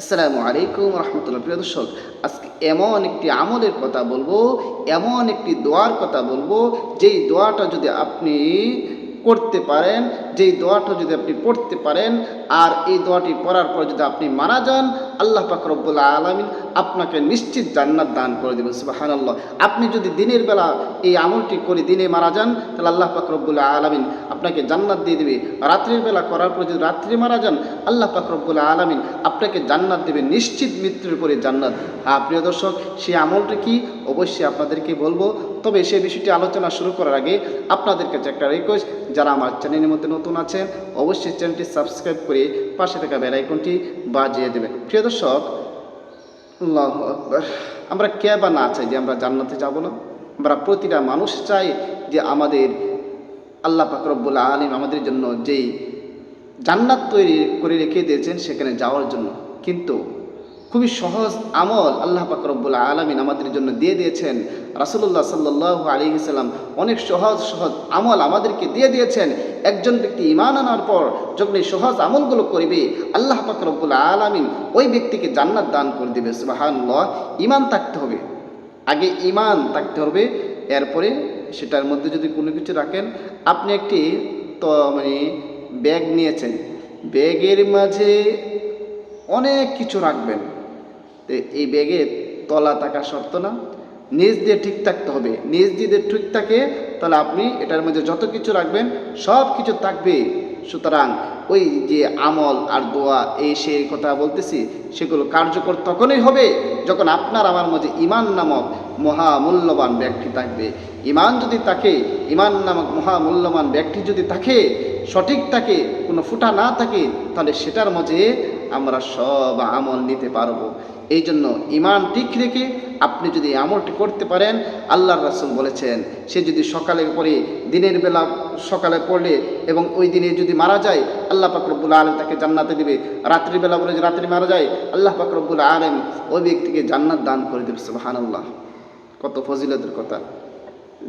আসসালামু আলাইকুম রহমতুল্লাহ। প্রিয় দর্শক, আজকে এমন একটি আমলের কথা বলব, এমন একটি দোয়ার কথা বলব, যেই দোয়াটা যদি আপনি করতে পারেন, যেই দোয়াটা যদি আপনি পড়তে পারেন আর এই দোয়াটি পড়ার পর যদি আপনি মারা যান, আল্লাহ রব্বুল আলমিন আপনাকে নিশ্চিত জান্নাত দান করে দেবেন সুবাহান আল্লাহ আপনি যদি দিনের বেলা এই আমলটি করে দিনে মারা যান, তাহলে আল্লাহ রব্বুল আলমিন আপনাকে জান্নাত দিয়ে দেবে। রাত্রির বেলা করার পর যদি রাত্রি মারা যান, আল্লাহ রব্বুল আলমিন আপনাকে জান্নাত দেবে, নিশ্চিত মৃত্যুর পরে জান্নাত। হ্যাঁ প্রিয় দর্শক সেই আমলটা কি? অবশ্যই আপনাদেরকে বলব। তবে সেই বিষয়টি আলোচনা শুরু করার আগে আপনাদের কাছে একটা রিকোয়েস্ট যারা আমার চ্যানেলের মধ্যে নতুন আছেন, অবশ্যই চ্যানেলটি সাবস্ক্রাইব করে পাশে থাকা বেল আইকনটি বাজিয়ে দেবেন প্রিয় দর্শক আমরা কে বা না চাই যে আমরা জান্নাতে যাব না? আমরা প্রতিটা মানুষ চাই যে আমাদের আল্লাহ পাকরব্বুল আলিম আমাদের জন্য যেই জান্নাত তৈরি করে রেখে দিয়েছেন সেখানে যাওয়ার জন্য। কিন্তু খুবই সহজ আমল আল্লাহ পাকরব্বুল আলমিন আমাদের জন্য দিয়ে দিয়েছেন। রাসুল্লাহ সাল্লাহ আলী সাল্লাম অনেক সহজ সহজ আমল আমাদেরকে দিয়ে দিয়েছেন। একজন ব্যক্তি ইমান আনার পর যখন এই সহজ আমলগুলো করবে, আল্লাহ পাকরব্বুল আলমিন ওই ব্যক্তিকে জান্নাত দান করে দেবে। সুবাহান্লাহ ইমান থাকতে হবে। আগে ইমান থাকতে হবে, এরপরে সেটার মধ্যে যদি কোনো কিছু রাখেন, আপনি একটি তো মানে ব্যাগ নিয়েছেন। ব্যাগের মাঝে অনেক কিছু রাখবেন। এই ব্যাগে তলা থাকা শর্ত না। নিজ দিয়ে ঠিক থাকতে হবে। নিজ দিয়ে ঠিক থাকে, তাহলে আপনি এটার মধ্যে যত কিছু রাখবেন, সব কিছু থাকবে। সুতরাং ওই যে আমল আর দোয়া, এই সেই কথা বলতেছি, সেগুলো কার্যকর তখনই হবে যখন আপনার আমার মধ্যে ইমান নামক মহামূল্যবান ব্যক্তি থাকবে। ইমান যদি থাকে ইমান নামক মহামূল্যবান ব্যক্তি যদি থাকে, সঠিক থাকে, কোনো ফুটা না থাকে, তাহলে সেটার মাঝে আমরা সব আমল নিতে পারব। এই জন্য ইমান ঠিক রেখে আপনি যদি আমলটি করতে পারেন, আল্লাহর রাসুল বলেছেন, সে যদি সকালে পড়ে, দিনের বেলা সকালে পড়লে এবং ওই দিনে যদি মারা যায়, আল্লাহ পাকরবুল আলম তাকে জান্নাতে দিবে। রাত্রিবেলা বলে যে রাত্রি মারা যায়, আল্লাহ পাকরবুল আলম ওই ব্যক্তিকে জান্নাত দান করে দেবে সুবাহান আল্লাহ কত ফজিলতের কথা।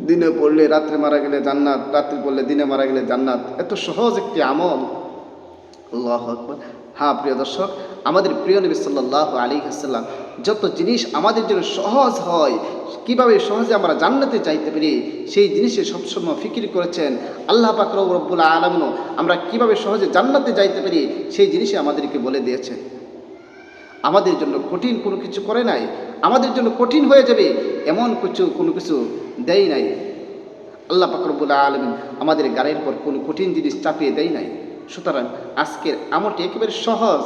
দিনে পড়লে রাত্রে মারা গেলে জান্নাত, রাত্রি পড়লে দিনে মারা গেলে জান্নাত। এত সহজ একটি আমল। আল্লাহ আকবর। হ্যাঁ প্রিয় দর্শক, আমাদের প্রিয় নবী সাল্লাহ আলী হাসাল্লাম যত জিনিস আমাদের জন্য সহজ হয়, কীভাবে সহজে আমরা জান্নাতে চাইতে পারি, সেই জিনিসে সবসময় ফিকির করেছেন আল্লাহ পাকর রব্বুল আলমিনও। আমরা কীভাবে সহজে জান্নাতে যাইতে পারি, সেই জিনিসে আমাদেরকে বলে দিয়েছেন। আমাদের জন্য কঠিন কোনো কিছু করে নাই, আমাদের জন্য কঠিন হয়ে যাবে, এমন কিছু, কোনো কিছু দেয় নাই। আল্লাহ পাকরবুল আলমিন আমাদের গাড়ির পর কোনো কঠিন জিনিস চাপিয়ে দেয় নাই। সুতরাং আজকের আমলটি একেবারে সহজ,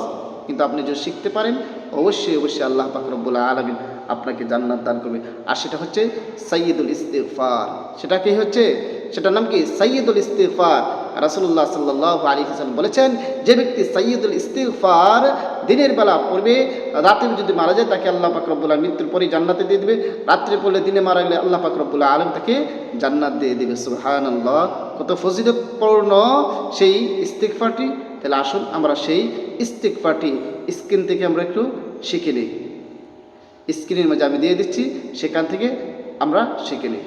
কিন্তু আপনি যদি শিখতে পারেন, অবশ্যই অবশ্যই আল্লাহ পাকরবুল আলমিন আপনাকে জান্নাত দান করবে। আর সেটা হচ্ছে সৈয়দুল ইস্তেফার সেটা কি হচ্ছে? সেটার নাম কি? সৈয়দুল ইস্তেফার রাসুল্লাহ সাল্লাহ আলী হাসান বলেছেন, যে ব্যক্তি সৈয়দুল ইস্তেফার দিনের বেলা পড়বে, রাতে যদি মারা যায়, তাকে আল্লাহ পাকরবুল্লাহ মৃত্যুর পরে জান্নাতে দিয়ে দেবে। রাত্রে পড়লে দিনে মারা গেলে আল্লাহ পাকরবুল্লাহ আলম তাকে জান্নাত দিয়ে দেবে। সুহান আল্লাহ কত ফজিলতপূর্ণ সেই ইস্তেকফারটি তাহলে আসুন আমরা সেই ইস্তেকফারটি স্ক্রিন থেকে আমরা একটু শিখে নিই। স্ক্রিনের মাঝে আমি দিয়ে দিচ্ছি, সেখান থেকে আমরা শিখে নিই।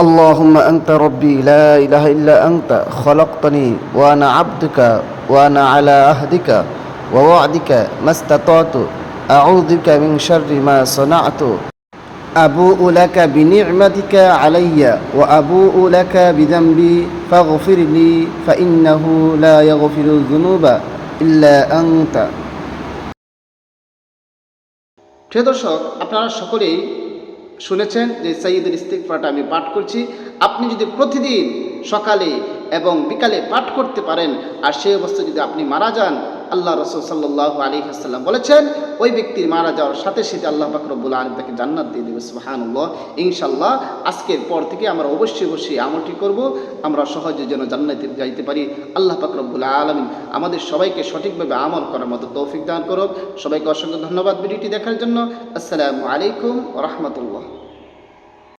اللهم أنت ربي لا إله إلا أنت خلقتني وأنا عبدك وأنا على عهدك ووعدك ما استطعت أعوذ بك من شر ما صنعت أبوء لك بنعمتك علي وأبوء لك بذنبي فاغفر لي فإنه لا يغفر الذنوب إلا أنت প্রিয় দর্শক আপনারা সকলেই শুনেছেন যে সাইদুল ইস্তিকফাটা আমি পাঠ করছি। আপনি যদি প্রতিদিন সকালে এবং বিকালে পাঠ করতে পারেন, আর সেই অবস্থায় যদি আপনি মারা যান আল্লাহ রসুল সাল্লাহ আলী হাসাল্লাম বলেছেন, ওই ব্যক্তির মারা যাওয়ার সাথে সাথে আল্লাহ পাকরবুল আলম তাকে জান্নাত দিয়ে দেবে, সুবাহানুল্লাহ। ইনশাল্লাহ আজকের পর থেকে আমরা অবশ্যই অবশ্যই আমলটি করব, আমরা সহজে যেন জান্নাতে যাইতে পারি। আল্লাহ পাকরবুল আলমিন আমাদের সবাইকে সঠিকভাবে আমল করার মতো তৌফিক দান করুক। সবাইকে অসংখ্য ধন্যবাদ ভিডিওটি দেখার জন্য। আসসালামু আলাইকুম রহমতুল্লাহ।